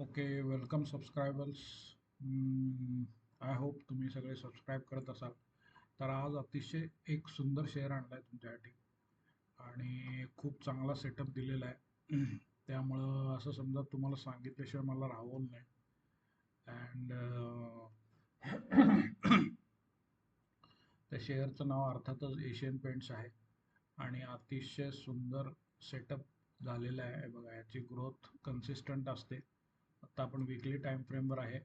Okay welcome subscribers I hope तुम्ही सगळे subscribe करत असाल. तर आज अतिशय एक सुंदर शेअर आणला आहे तुमच्यासाठी. आणि खूप चांगला सेटअप दिलेला आहे. त्यामुळं असं समजा तुम्हाला सांगितल्याशिवाय मला राहवलं नाही. अँड त्या शेअरचं नाव अर्थातच एशियन पेंट्स आहे. आणि अतिशय सुंदर सेटअप झालेलं आहे. बघा याची ग्रोथ कन्सिस्टंट असते. आत्ता आपण विकली टाईम फ्रेमवर आहे.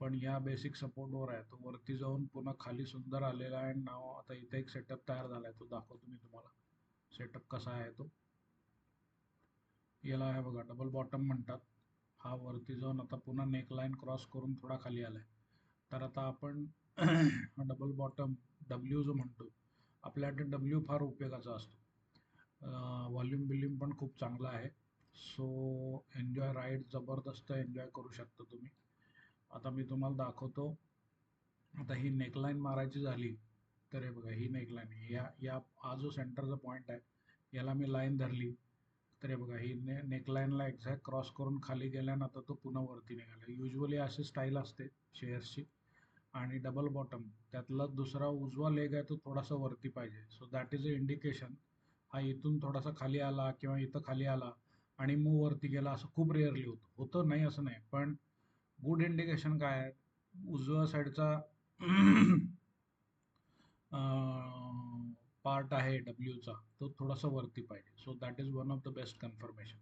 पण या बेसिक सपोर्टवर आहे. तो वरती जाऊन पुन्हा खाली सुंदर आलेला आहे. नाव आता इथे एक सेटअप तयार झाला आहे तो दाखवतो मी तुम्हाला. सेटअप कसा आहे तो? याला आहे बघा डबल बॉटम म्हणतात. हा वरती जाऊन आता पुन्हा नेकलाईन क्रॉस करून थोडा खाली आला आहे तर आता आपण हा डबल बॉटम डब्ल्यू जो म्हणतो आपल्याकडे डब्ल्यू फार उपयोगाचा असतो. व्हॉल्यूम बिल्यूम पण खूप चांगला आहे. सो एन्जॉय राईड जबरदस्त एन्जॉय करू शकता तुम्ही. आता मी तुम्हाला दाखवतो. आता ही नेकलाईन मारायची झाली तर हे बघा ही नेकलाईन या या हा जो सेंटरचा पॉईंट आहे याला मी लाईन धरली. तर हे बघा ही ने नेकलाईनला एक्झॅक्ट क्रॉस करून खाली गेल्यानंतर तो पुन्हा वरती निघाला. युजली अशी स्टाईल असते शेअर्सची आणि डबल बॉटम त्यातला दुसरा उजवा लेग आहे तो थोडासा वरती पाहिजे. So that is a indication हा इथून थोडासा खाली आला किंवा इथं खाली आला आणि मूव वरती गेला असं खूप रेअरली होतं होतं नाही असं नाही. पण गुड इंडिकेशन काय आहे? उजव्या साईडचा पार्ट आहे डब्ल्यूचा तो थोडासा वरती पाहिजे. So that is one of the best confirmation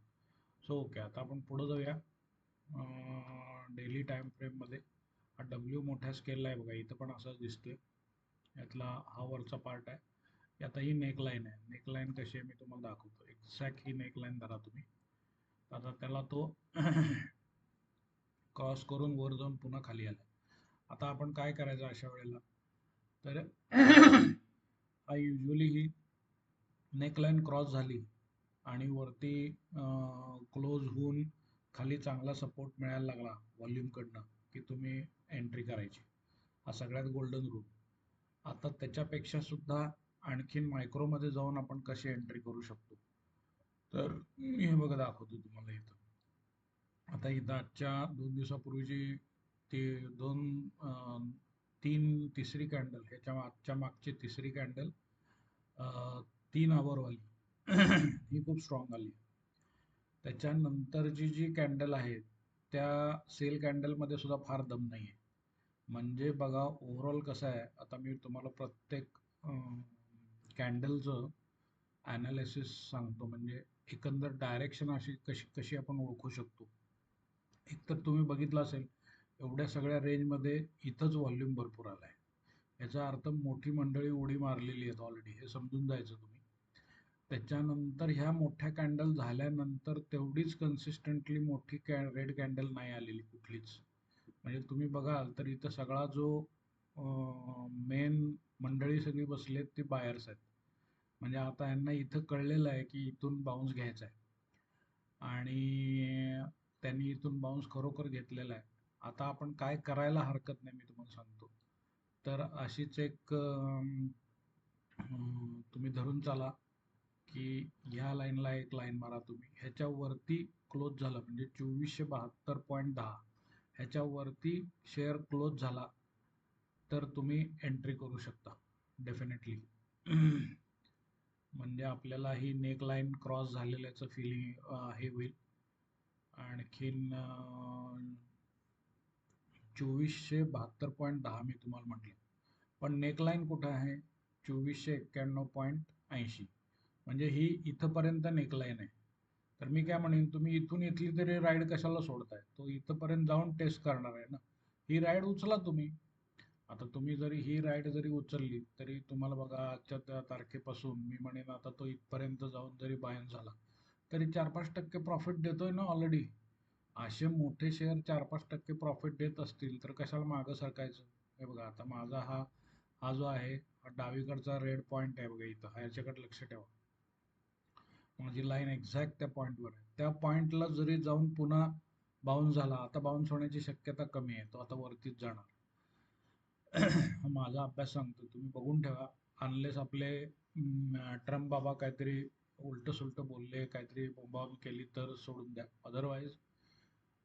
so okay आता आपण पुढं जाऊया. डेली टाईम फ्रेममध्ये हा डब्ल्यू मोठ्या स्केलला आहे बघा. इथं पण असंच दिसतोय. यातला हा वरचा पार्ट आहे. आता ही नेकलाईन आहे. नेकलाईन कशी आहे मी तुम्हाला दाखवतो. एक्झॅक्ट ही नेकलाईन धरा तुम्ही. आता त्याला तो क्रॉस करून वर जाऊन पुन्हा खाली आला. आता आपण काय करायचं अशा वेळेला? तर हा युजली ही नेकलाईन क्रॉस झाली आणि वरती क्लोज होऊन खाली चांगला सपोर्ट मिळायला लागला व्हॉल्यूमकडनं की तुम्ही एंट्री करायची. हा सगळ्यात गोल्डन रूल आता त्याच्यापेक्षा सुद्धा आणखीन मायक्रोमध्ये जाऊन आपण कशी एंट्री करू शकतो? तर मी हे बघा दाखवतो तुम्हाला इथं. आता इथं आजच्या दोन दिवसापूर्वीची ते दोन तीन तिसरी कॅन्डल ह्याच्या आजच्या मागची तिसरी कॅन्डल तीन आवरवाली ही खूप स्ट्रॉंग आली. त्याच्यानंतरची जी कॅन्डल आहे त्या सेल कॅन्डलमध्ये सुद्धा फार दम नाही आहे म्हणजे बघा ओव्हरऑल कसं आहे आता मी तुम्हाला प्रत्येक कॅन्डलचं ॲनालिसिस सांगतो. म्हणजे एकंदर डायरेक्शन अशी कशी कशी आपण ओळखू शकतो? एकतर तुम्ही बघितलं असेल एवढ्या सगळ्या रेंजमध्ये इथंच व्हॉल्यूम भरपूर आला आहे याचा अर्थ मोठी मंडळी उडी मारलेली आहेत ऑलरेडी हे समजून जायचं तुम्ही. त्याच्यानंतर ह्या मोठ्या कॅन्डल झाल्यानंतर तेवढीच कन्सिस्टंटली मोठी कॅ रेड कॅन्डल नाही आलेली कुठलीच. म्हणजे तुम्ही बघाल तर इथं सगळा जो मेन मंडळी सगळी बसले आहेत ती बायर्स आहेत. म्हणजे आता यांना इथं कळलेलं आहे की इथून बाउन्स घ्यायचा आहे. आणि त्यांनी इथून बाउन्स खरोखर घेतलेला आहे. आता आपण काय करायला हरकत नाही मी तुम्हाला सांगतो. तर अशीच एक तुम्ही धरून चाला की ह्या लाईनला एक लाईन मारा तुम्ही. ह्याच्यावरती क्लोज झालं म्हणजे चोवीसशे बहात्तर पॉईंट दहा. ह्याच्यावरती शेअर क्लोज झाला तर तुम्ही एंट्री करू शकता डेफिनेटली म्हणजे आपल्याला ही नेक लाईन क्रॉस झालेल्याचं फिलिंग हे होईल. आणखीन चोवीसशे बहात्तर पॉईंट दहा मी तुम्हाला म्हटलं. पण नेकलाईन कुठं आहे? चोवीसशे एक्क्याण्णव पॉईंट ऐंशी. म्हणजे ही इथंपर्यंत नेकलाईन आहे. तर मी काय म्हणेन तुम्ही इथून इथली तरी राईड कशाला सोडताय? तो इथंपर्यंत जाऊन टेस्ट करणार आहे ना. ही राईड उचला तुम्ही. आता तुम्ही जरी ही राईड जरी उचलली तरी तुम्हाला बघा आजच्या त्या तारखेपासून मी म्हणेन आता तो इथपर्यंत जाऊन जरी बायन झाला तरी चार पाच टक्के प्रॉफिट देतोय ना ऑलरेडी असे मोठे शेअर चार पाच टक्के प्रॉफिट देत असतील तर कशाला मागं सरकायचं? हे बघा आता माझा हा हा जो आहे हा डावीकडचा रेड पॉईंट आहे बघा इथं. ह्याच्याकडे लक्ष ठेवा. माझी लाईन एक्झॅक्ट त्या पॉईंटवर आहे. त्या पॉईंटला जरी जाऊन पुन्हा बाउन्स झाला आता बाउन्स होण्याची शक्यता कमी आहे. तो आता वरतीच जाणार. माझा अभ्यास सांगतो. तुम्ही बघून ठेवा. अनलेस आपले ट्रम्प बाबा काहीतरी उलटं सुलटं बोलले काहीतरी बोंबाब केली तर सोडून द्या. अदरवाईज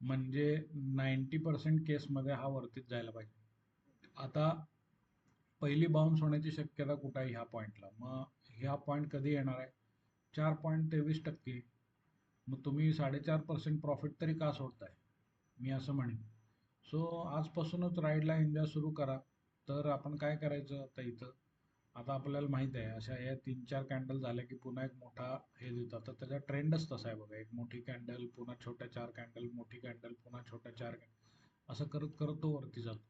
म्हणजे नाईंटी पर्सेंट केसमध्ये हा वरतीच जायला पाहिजे. आता पहिली बाउन्स होण्याची शक्यता कुठं आहे ह्या पॉईंटला मग ह्या पॉईंट कधी येणार आहे? चार पॉईंट तेवीस टक्के. मग तुम्ही साडेचार पर्सेंट प्रॉफिट तरी का सोडताय? मी असं म्हणेन. सो आजपासूनच राईडला एन्जॉय सुरू करा. तर आपण काय करायचं आता इथं? आता आपल्याला माहीत आहे अशा या तीन चार कॅन्डल झाल्या की पुन्हा एक मोठा हे देतात. तर त्याचा ट्रेंडच तसा आहे बघा. एक मोठी कॅन्डल पुन्हा छोट्या चार कॅन्डल मोठी कॅन्डल पुन्हा छोट्या चार कॅन्डल असं करत करत तो वरती जातो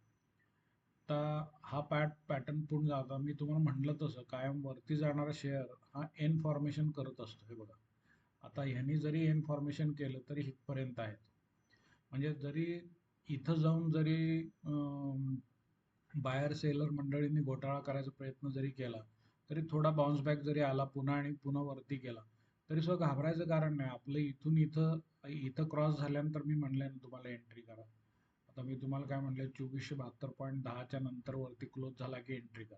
आता हा पॅट पॅटर्न पूर्ण जाता. मी तुम्हाला म्हटलं तसं कायम वरती जाणारा शेअर हा एन फॉर्मेशन करत असतो. हे बघा. आता ह्यांनी जरी एन फॉर्मेशन केलं तरी इथपर्यंत आहेत. म्हणजे जरी इथं जाऊन जरी बायर सेलर मंडळींनी घोटाळा करायचा प्रयत्न जरी केला तरी थोडा बाउन्स बॅक जरी आला पुन्हा आणि पुन्हा वरती गेला तरी सुद्धा घाबरायचं कारण नाही. आपलं इथून इथं इथं क्रॉस झाल्यानंतर मी म्हणलं ना तुम्हाला एंट्री करा. आता मी तुम्हाला काय म्हणलं चोवीसशे बहात्तर पॉईंट दहाच्या नंतर वरती क्लोज झाला की एंट्री करा.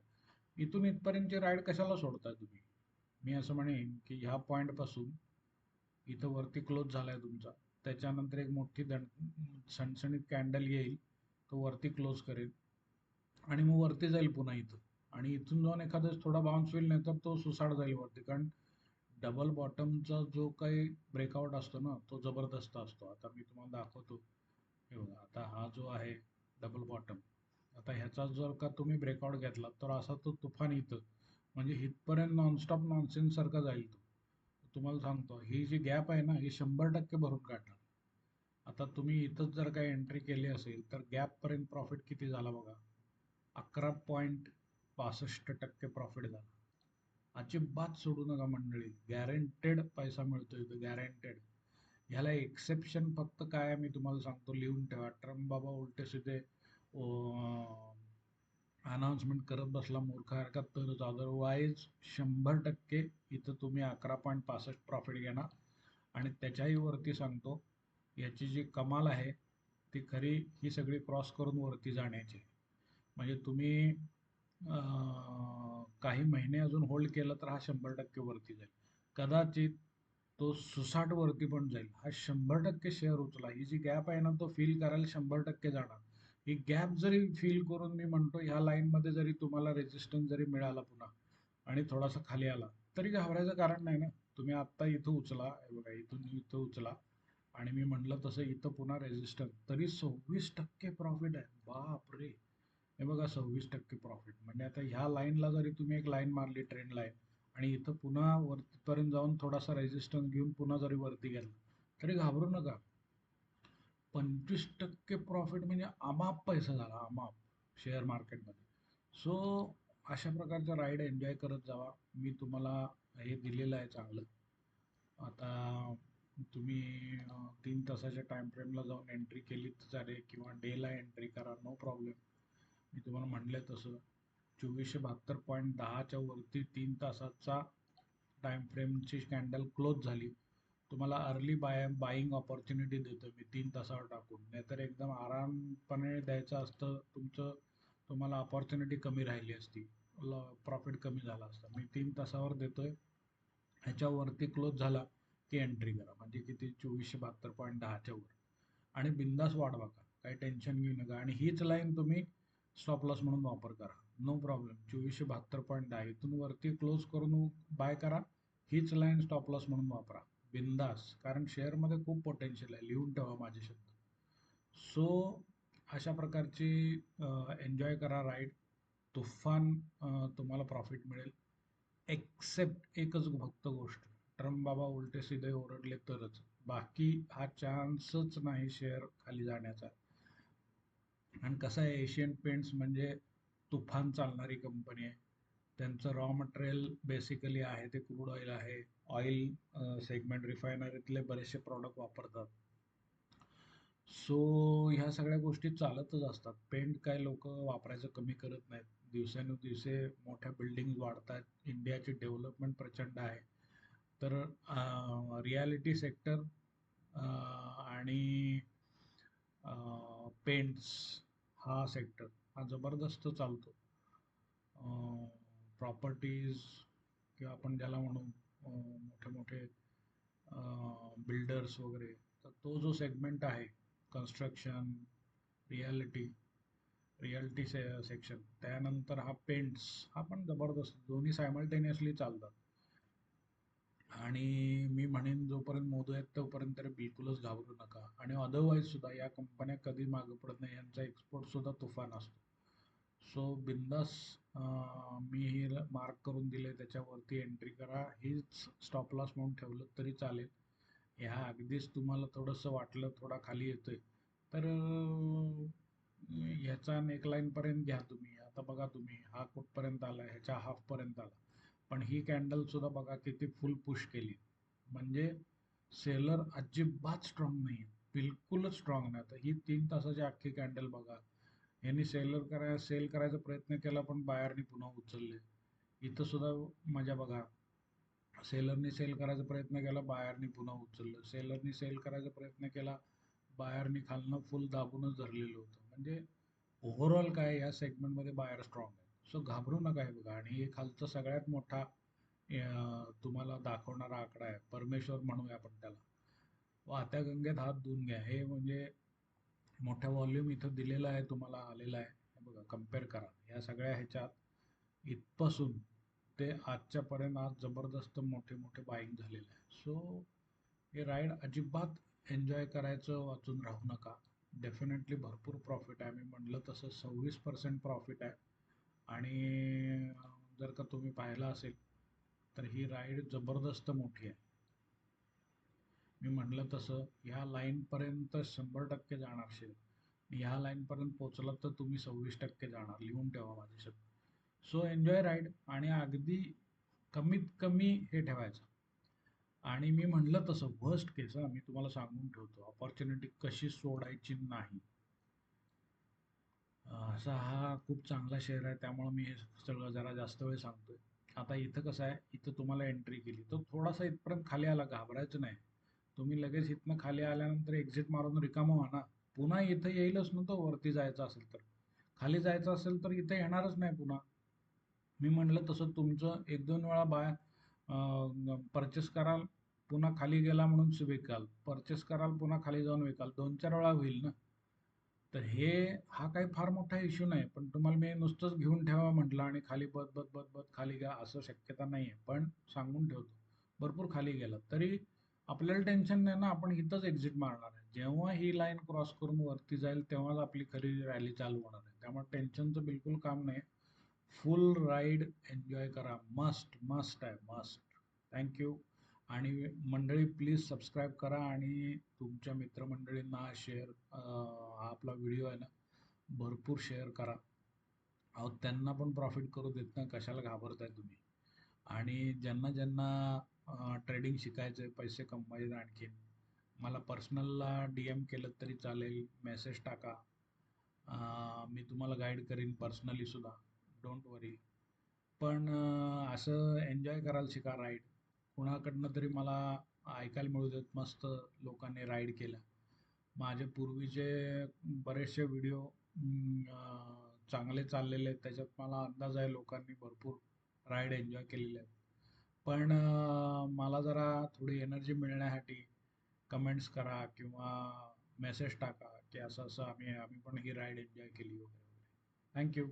इथून इथपर्यंतची राईड कशाला सोडताय तुम्ही? मी असं म्हणेन की ह्या पॉईंटपासून इथं वरती क्लोज झाला आहे तुमचा. त्याच्यानंतर एक मोठी दण सणसणीत कॅन्डल येईल तो वरती क्लोज करेल. आणि मग वरती जाईल पुन्हा इथं. आणि इथून जाऊन एखादं थोडा बाउन्स होईल नाही तर तो सुसाड जाईल वरती. कारण डबल बॉटमचा जो काही ब्रेकआउट असतो ना तो जबरदस्त असतो. आता मी तुम्हाला दाखवतो. हे बघा आता हा जो आहे डबल बॉटम आता ह्याचा जर का तुम्ही ब्रेकआउट घेतला तर असा तो तुफान इथं. म्हणजे इथपर्यंत नॉनस्टॉप नॉनसेन्ससारखा जाईल तो. तुम्हाला सांगतो ही जी गॅप आहे ना ही शंभर टक्के भरून काढणार. आता तुम्ही इथंच जर काही एंट्री केली असेल तर गॅपपर्यंत प्रॉफिट किती झाला बघा? अकरा पॉईंट पासष्ट टक्के प्रॉफिट झाला. अजिबात सोडू नका मंडळी. गॅरंटेड पैसा मिळतो इथं गॅरंटेड ह्याला एक्सेप्शन फक्त काय मी तुम्हाला सांगतो लिहून ठेवा. ट्रम्प बाबा उलटे सिधे अनाउन्समेंट करत बसला मूर्खासारखा तरच अदरवाईज शंभर टक्के इथं तुम्ही अकरा पॉईंट पासष्ट प्रॉफिट घेणार. आणि त्याच्याही वरती सांगतो याची जी कमाल आहे ती खरी ही सगळी क्रॉस करून वरती जाण्याची. म्हणजे तुम्ही काही महिने अजून होल्ड केलं तर हा शंभर टक्के वरती जाईल. कदाचित तो सुसाट वरती पण जाईल. हा शंभर टक्के शेअर उचला. ही जी गॅप आहे ना तो फील करायला शंभर टक्के जाणार. ही गॅप जरी फील करून मी म्हणतो ह्या लाईनमध्ये जरी तुम्हाला रेजिस्टन्स जरी मिळाला पुन्हा आणि थोडासा खाली आला तरी घाबरायचं कारण नाही ना. तुम्ही आत्ता इथं उचला बघा इथून इथं उचला आणि मी म्हटलं तसं इथं पुन्हा रेजिस्टन्स तरी सव्वीस टक्के प्रॉफिट आहे. बाप रे हे बघा सव्वीस टक्के प्रॉफिट म्हणजे आता ह्या लाईनला जरी तुम्ही एक लाईन मारली ट्रेंड लाईन आणि इथं पुन्हा वरतीपर्यंत जाऊन थोडासा रेजिस्टन्स घेऊन पुन्हा जरी वरती गेला तरी घाबरू नका. पंचवीस टक्के प्रॉफिट म्हणजे अमाप पैसा झाला अमाप शेअर मार्केटमध्ये सो अशा प्रकारचा राईड एन्जॉय करत जावा. मी तुम्हाला हे दिलेलं आहे चांगलं. आता तुम्ही तीन तासाच्या टाईम फ्रेमला जाऊन एंट्री केलीच तर चालेल किंवा डेला एंट्री करा नो प्रॉब्लेम मी तुम्हाला म्हणलं तसं. चोवीसशे बहात्तर पॉईंट दहाच्या वरती तीन तासाचा टाईम फ्रेमची कॅन्डल क्लोज झाली. तुम्हाला अर्ली बाय बाईंग ऑपॉर्च्युनिटी देतो मी तीन तासावर टाकून. नाहीतर एकदम आरामपणे द्यायचं असतं तुमचं तुम्हाला ऑपॉर्च्युनिटी कमी राहिली असती. प्रॉफिट कमी झाला असता. मी तीन तासावर देतोय. ह्याच्यावरती क्लोज झाला की एंट्री करा. म्हणजे किती? चोवीसशे बहात्तर पॉईंट दहाच्या वर. आणि बिंदास वाढवा का? काही टेन्शन घेऊ नका. आणि हीच लाईन तुम्ही स्टॉप लॉस म्हणून वापर करा. नो प्रॉब्लेम चोवीसशे बहात्तर पॉईंट दहा. इथून वरती क्लोज करून बाय करा. हीच लाईन स्टॉप लॉस म्हणून वापरा. बिंदास. कारण शेअरमध्ये खूप पोटेन्शियल आहे. लिहून ठेवा माझे शब्द सो अशा प्रकारची एन्जॉय करा राईड तुफान तुम्हाला प्रॉफिट मिळेल. एक्सेप्ट एकच फक्त गोष्ट. ट्रम्प बाबा उलटे सिधे ओरडले तरच. बाकी हा चान्सच नाही शेअर खाली जाण्याचा. आणि कसं आहे एशियन पेंट्स म्हणजे तुफान चालणारी कंपनी आहे. त्यांचं रॉ मटेरियल बेसिकली आहे ते क्रूड ऑइल आहे. ऑइल सेगमेंट रिफायनरीतले बरेचसे प्रॉडक्ट वापरतात. सो ह्या सगळ्या गोष्टी चालतच असतात. पेंट काय लोक वापरायचं कमी करत नाहीत. दिवसेंदिवसे मोठ्या बिल्डिंग वाढतात इंडियाची डेव्हलपमेंट प्रचंड आहे. तर रियालिटी सेक्टर आणि पेंट्स हा सेक्टर हा जबरदस्त चालतो. प्रॉपर्टीज किंवा आपण ज्याला म्हणू मोठे मोठे बिल्डर्स वगैरे तर तो जो सेगमेंट आहे कन्स्ट्रक्शन रियालिटी रियालिटी से सेक्शन त्यानंतर हा पेंट्स हा पण जबरदस्त दोन्ही सायमल्टेनियसली चालतात. आणि मी म्हणेन जोपर्यंत मोदू आहेत तोपर्यंत तरी बिलकुलच घाबरू नका. आणि अदरवाईज सुद्धा या कंपन्या कधी मागं पडत नाही यांचा एक्सपोर्ट सुद्धा तुफान असतो. सो बिंदास मी हे मार्क करून दिले त्याच्यावरती एंट्री करा. हीच स्टॉप लॉस म्हणून ठेवलं तरी चालेल. ह्या अगदीच तुम्हाला थोडंसं वाटलं थोडा खाली येतोय. तर ह्याचा नेकलाईनपर्यंत घ्या तुम्ही. आता बघा तुम्ही हा कुठपर्यंत आला ह्याच्या हाफपर्यंत आला. पण ही कॅन्डल सुद्धा बघा किती फुल पुश केली. म्हणजे सेलर अजिबात स्ट्रॉंग नाही बिलकुलच स्ट्रॉंग नाही. तर ही तीन तासाची अख्खी कॅन्डल बघा. यांनी सेलर कराय सेल करायचा प्रयत्न केला पण बाहेरनी पुन्हा उचलले. इथं सुद्धा मजा बघा. सेलरनी सेल करायचा प्रयत्न केला बाहेरनी पुन्हा उचललं. सेलरनी सेल करायचा प्रयत्न केला बाहेरनी खालनं फुल दाबूनच धरलेलं होतं. म्हणजे ओव्हरऑल काय या सेगमेंटमध्ये बाहेर स्ट्रॉंग आहे. सो घाबरू नका हे बघा. आणि हे खालचा सगळ्यात मोठा तुम्हाला दाखवणारा आकडा आहे. परमेश्वर म्हणूया आपण त्याला. वाहत्या गंगेत हात धुवून घ्या. हे म्हणजे मोठ्या व्हॉल्यूम इथं दिलेला आहे तुम्हाला आलेला आहे. हे बघा कंपेअर करा. या सगळ्या ह्याच्यात इथपासून ते आजच्यापर्यंत आज जबरदस्त मोठे मोठे बाईंग झालेलं आहे. सो हे राईड अजिबात एन्जॉय करायचं वाचून राहू नका. डेफिनेटली भरपूर प्रॉफिट आहे. मी म्हटलं तसं सव्वीस पर्सेंट प्रॉफिट आहे. आणि जर का तुम्ही पाहिलं असेल तर ही राईड जबरदस्त मोठी आहे. मी म्हटलं तसं ह्या लाईनपर्यंत शंभर टक्के जाणार शेअर ह्या लाईनपर्यंत पोचलात तर तुम्ही सव्वीस टक्के जाणार लिहून ठेवा माझ्यासाठी सो एन्जॉय राईड आणि अगदी कमीत कमी हे ठेवायचं. आणि मी म्हणलं तसं वर्स्ट केस मी तुम्हाला सांगून ठेवतो. ऑपॉर्च्युनिटी कशी सोडायची नाही. असा हा खूप चांगला शहर आहे. त्यामुळं मी हे सगळं जरा जास्त वेळ सांगतोय. आता इथं कसं आहे इथं तुम्हाला एंट्री केली. तर थोडासा इथपर्यंत खाली आला घाबरायचं नाही. तुम्ही लगेच इथनं खाली आल्यानंतर एक्झिट मारून रिकामं व्हा ना. पुन्हा इथं येईलच ना तो वरती जायचं असेल तर. खाली जायचं असेल तर इथं येणारच नाही पुन्हा. मी म्हटलं तसं तुमचं एक दोन वेळा बाय परचेस कराल पुन्हा खाली गेला म्हणून विकाल परचेस कराल पुन्हा खाली जाऊन विकाल. दोन चार वेळा होईल ना. तर हे हा काही फार मोठा इश्यू नाही. पण तुम्हाला मी नुसतंच घेऊन ठेवा म्हटलं आणि खाली बत बत बत बत खाली घ्या असं शक्यता नाही आहे पण सांगून ठेवतो. भरपूर खाली गेलं तरी आपल्याला टेन्शन नाही ना आपण इथंच एक्झिट मारणार आहे. जेव्हा ही लाईन क्रॉस करून वरती जाईल तेव्हाच आपली खरी रॅली चालू होणार आहे. त्यामुळे टेन्शनचं बिलकुल काम नाही. फुल राईड एन्जॉय करा. मस्ट मस्ट आहे मस्ट थँक्यू आणि मंडळी प्लीज सबस्क्राईब करा आणि तुमच्या मित्रमंडळींना शेअर हा आपला व्हिडिओ आहे ना भरपूर शेअर करा. अहो त्यांना पण प्रॉफिट करू देत ना कशाला घाबरताय तुम्ही? आणि ज्यांना ज्यांना ट्रेडिंग शिकायचं आहे पैसे कमवायचे आणखीन मला पर्सनलला डी एम केलं तरी चालेल मेसेज टाका. मी तुम्हाला गाईड करीन पर्सनली सुद्धा डोंट वरी पण असं एन्जॉय करायला शिका राईड कुणाकडनं तरी मला ऐकायला मिळू देत मस्त लोकांनी राईड केलं. माझे पूर्वीचे बरेचसे व्हिडिओ चांगले चाललेले आहेत त्याच्यात मला अंदाज आहे लोकांनी भरपूर राईड एन्जॉय केलेले आहेत. पण मला जरा थोडी एनर्जी मिळण्यासाठी कमेंट्स करा किंवा मेसेज टाका की असं असं आम्ही आम्ही पण ही राईड एन्जॉय केली वगैरे वगैरे. थँक्यू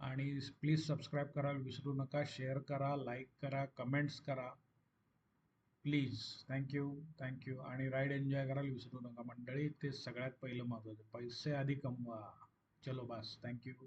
आणि प्लीज सबस्क्राईब करायला विसरू नका शेअर करा लाईक करा कमेंट्स करा. Please thank you thank you आणि राईड एन्जॉय करायला विसरू नका. मंडळी ते सगळ्यात पहिलं महत्त्वाचं पैसे आधी कमवा. चलो बास. थँक्यू